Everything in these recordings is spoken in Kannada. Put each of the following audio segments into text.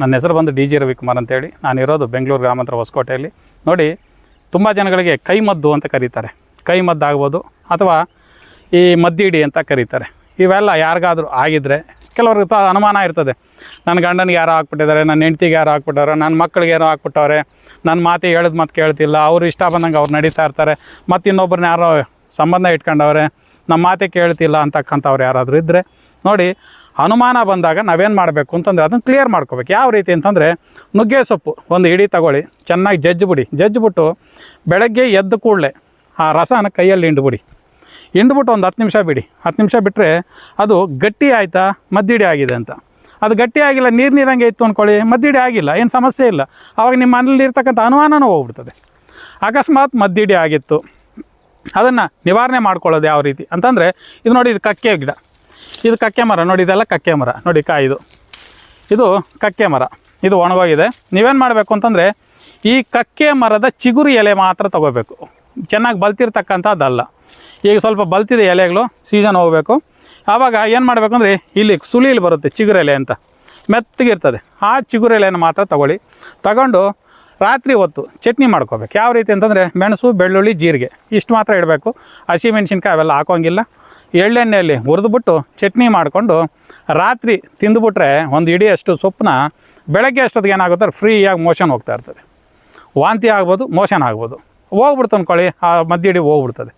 ನನ್ನ ಹೆಸರು ಬಂದು ಡಿ ಜಿ ರವಿಕುಮಾರ್ ಅಂತೇಳಿ. ನಾನಿರೋದು ಬೆಂಗಳೂರು ಗ್ರಾಮಾಂತರ ಹೊಸಕೋಟೆಯಲ್ಲಿ. ನೋಡಿ, ತುಂಬ ಜನಗಳಿಗೆ ಕೈ ಮದ್ದು ಅಂತ ಕರೀತಾರೆ. ಕೈ ಮದ್ದು ಆಗ್ಬೋದು ಅಥವಾ ಈ ಮದ್ದಿಡಿ ಅಂತ ಕರೀತಾರೆ. ಇವೆಲ್ಲ ಯಾರಿಗಾದರೂ ಆಗಿದ್ದರೆ ಕೆಲವ್ರಿಗೆ ತ ಅನುಮಾನ ಇರ್ತದೆ. ನನ್ನ ಗಂಡನಿಗೆ ಯಾರೋ ಹಾಕ್ಬಿಟ್ಟಿದ್ದಾರೆ, ನನ್ನ ಹೆಂಡ್ತಿಗೆ ಯಾರೋ ಹಾಕ್ಬಿಟ್ಟವ್ರೆ, ನನ್ನ ಮಕ್ಕಳಿಗೆ ಯಾರೋ ಹಾಕ್ಬಿಟ್ಟವ್ರೆ, ನನ್ನ ಮಾತು ಹೇಳಿದ ಮಾತು ಕೇಳ್ತಿಲ್ಲ, ಅವರು ಇಷ್ಟ ಬಂದಂಗೆ ಅವ್ರು ನಡೀತಾ ಇರ್ತಾರೆ ಮತ್ತು ಇನ್ನೊಬ್ಬರನ್ನ ಯಾರೋ ಸಂಬಂಧ ಇಟ್ಕೊಂಡವ್ರೆ, ನಮ್ಮ ಮಾತೇ ಕೇಳ್ತಿಲ್ಲ ಅಂತಕ್ಕಂಥವ್ರು ಯಾರಾದರೂ ಇದ್ದರೆ ನೋಡಿ ಅನುಮಾನ ಬಂದಾಗ ನಾವೇನು ಮಾಡಬೇಕು ಅಂತಂದರೆ ಅದನ್ನು ಕ್ಲಿಯರ್ ಮಾಡ್ಕೋಬೇಕು. ಯಾವ ರೀತಿ ಅಂತಂದರೆ ನುಗ್ಗೆ ಸೊಪ್ಪು ಒಂದು ಹಿಡಿ ತಗೊಳ್ಳಿ, ಚೆನ್ನಾಗಿ ಜಜ್ಜಿಬಿಡಿ ಜಜ್ಜಿಬಿಟ್ಟು ಬೆಳಗ್ಗೆ ಎದ್ದು ಕೂಡಲೇ ಆ ರಸನ ಕೈಯಲ್ಲಿ ಹಿಂಡ್ಬಿಡಿ ಹಿಂಡ್ಬಿಟ್ಟು ಒಂದು ಹತ್ತು ನಿಮಿಷ ಬಿಡಿ. ಹತ್ತು ನಿಮಿಷ ಬಿಟ್ಟರೆ ಅದು ಗಟ್ಟಿ ಆಯಿತಾ, ಮದ್ದಿಡಿ ಆಗಿದೆ ಅಂತ. ಅದು ಗಟ್ಟಿ ಆಗಿಲ್ಲ, ನೀರು ನೀರಂಗೆ ಇತ್ತು ಅಂದ್ಕೊಳ್ಳಿ ಮದ್ದಿಡಿ ಆಗಿಲ್ಲ, ಏನು ಸಮಸ್ಯೆ ಇಲ್ಲ. ಆವಾಗ ನಿಮ್ಮ ಮನೇಲಿ ಇರ್ತಕ್ಕಂಥ ಅನುಮಾನನೂ ಹೋಗ್ಬಿಡ್ತದೆ. ಅಕಸ್ಮಾತ್ ಮದ್ದಿಡಿ ಆಗಿತ್ತು. ಅದನ್ನು ನಿವಾರಣೆ ಮಾಡ್ಕೊಳ್ಳೋದು ಯಾವ ರೀತಿ ಅಂತಂದರೆ, ಇದು ನೋಡಿ ಇದು ಕಕ್ಕೆ ಗಿಡ. ಇದು ಕಕ್ಕೆ ಮರ, ನೋಡಿ, ಇದೆಲ್ಲ ಕಕ್ಕೆ ಮರ. ನೋಡಿ ಕಾಯಿದು ಇದು. ಕಕ್ಕೆ ಮರ. ಇದು ಒಣಗೋಗಿದೆ ನೀವೇನು ಮಾಡಬೇಕು ಅಂತಂದರೆ, ಈ ಕಕ್ಕೆ ಮರದ ಚಿಗುರು ಎಲೆ ಮಾತ್ರ ತಗೋಬೇಕು. ಚೆನ್ನಾಗಿ ಬಲ್ತಿರ್ತಕ್ಕಂಥದ್ದಲ್ಲ. ಈಗ ಸ್ವಲ್ಪ ಬಲ್ತಿದೆ ಎಲೆಗಳು, ಸೀಸನ್ ಹೋಗಬೇಕು. ಆವಾಗ ಏನು ಮಾಡಬೇಕು ಅಂದರೆ, ಇಲ್ಲಿ ಸುಳಿಲಿ ಬರುತ್ತೆ ಚಿಗುರು ಎಲೆ ಅಂತ. ಮೆತ್ತಗಿರ್ತದೆ ಆ ಚಿಗುರು ಎಲೆನ ಮಾತ್ರ ತಗೊಳ್ಳಿ. ತಗೊಂಡು ರಾತ್ರಿ ಹೊತ್ತು ಚಟ್ನಿ ಮಾಡ್ಕೋಬೇಕು. ಯಾವ ರೀತಿ ಅಂತಂದರೆ, ಮೆಣಸು, ಬೆಳ್ಳುಳ್ಳಿ, ಜೀರಿಗೆ. ಇಷ್ಟು ಮಾತ್ರ ಇಡಬೇಕು. ಹಸಿಮೆಣ್ಸಿನ್ಕಾಯಿ ಅವೆಲ್ಲ ಹಾಕೋಂಗಿಲ್ಲ. ಎಳ್ಳೆಣ್ಣೆಯಲ್ಲಿ ಹುರಿದ್ಬಿಟ್ಟು ಚಟ್ನಿ ಮಾಡಿಕೊಂಡು ರಾತ್ರಿ ತಿಂದುಬಿಟ್ರೆ ಒಂದು ಇಡಿಯಷ್ಟು ಸೊಪ್ಪನ್ನ ಬೆಳಗ್ಗೆ ಅಷ್ಟೊತ್ತಿಗೆ ಏನಾಗುತ್ತೆ? ಫ್ರೀಯಾಗಿ ಮೋಷನ್ ಹೋಗ್ತಾ ಇರ್ತದೆ. ವಾಂತಿ ಆಗ್ಬೋದು, ಮೋಷನ್ ಆಗ್ಬೋದು. ಹೋಗ್ಬಿಡ್ತು ಅಂದ್ಕೊಳ್ಳಿ ಆ ಮದ್ದಿಡಿ ಹೋಗ್ಬಿಡ್ತದೆ.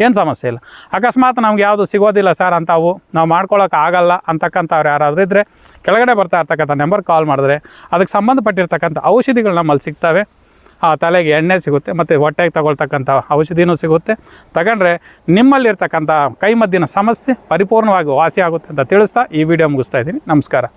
ಏನು ಸಮಸ್ಯೆ ಇಲ್ಲ. ಅಕಸ್ಮಾತ್ ನಮ್ಗೆ ಯಾವುದು ಸಿಗೋದಿಲ್ಲ ಸರ್ ಅಂತಾವು ನಾವು ಮಾಡ್ಕೊಳ್ಳೋಕೆ ಆಗಲ್ಲ ಅಂತಕ್ಕಂಥವ್ರು ಯಾರಾದರೂ ಇದ್ದರೆ ಕೆಳಗಡೆ ಬರ್ತಾ ಇರ್ತಕ್ಕಂಥ ನಂಬರ್ ಕಾಲ್ ಮಾಡಿದ್ರೆ, ಅದಕ್ಕೆ ಸಂಬಂಧಪಟ್ಟಿರ್ತಕ್ಕಂಥ ಔಷಧಿಗಳು ನಮ್ಮಲ್ಲಿ ಸಿಗ್ತವೆ. ಆ ತಲೆಗೆ ಎಣ್ಣೆ ಸಿಗುತ್ತೆ ಮತ್ತು ಹೊಟ್ಟೆಗೆ ತಗೊಳ್ತಕ್ಕಂಥ ಔಷಧಿನೂ ಸಿಗುತ್ತೆ. ತಗೊಂಡ್ರೆ ನಿಮ್ಮಲ್ಲಿರ್ತಕ್ಕಂಥ ಕೈಮದ್ದಿನ ಸಮಸ್ಯೆ ಪರಿಪೂರ್ಣವಾಗಿ ವಾಸಿ ಆಗುತ್ತೆ ಅಂತ ತಿಳಿಸ್ತಾ ಈ ವಿಡಿಯೋ ಮುಗಿಸ್ತಾ ಇದ್ದೀನಿ. ನಮಸ್ಕಾರ.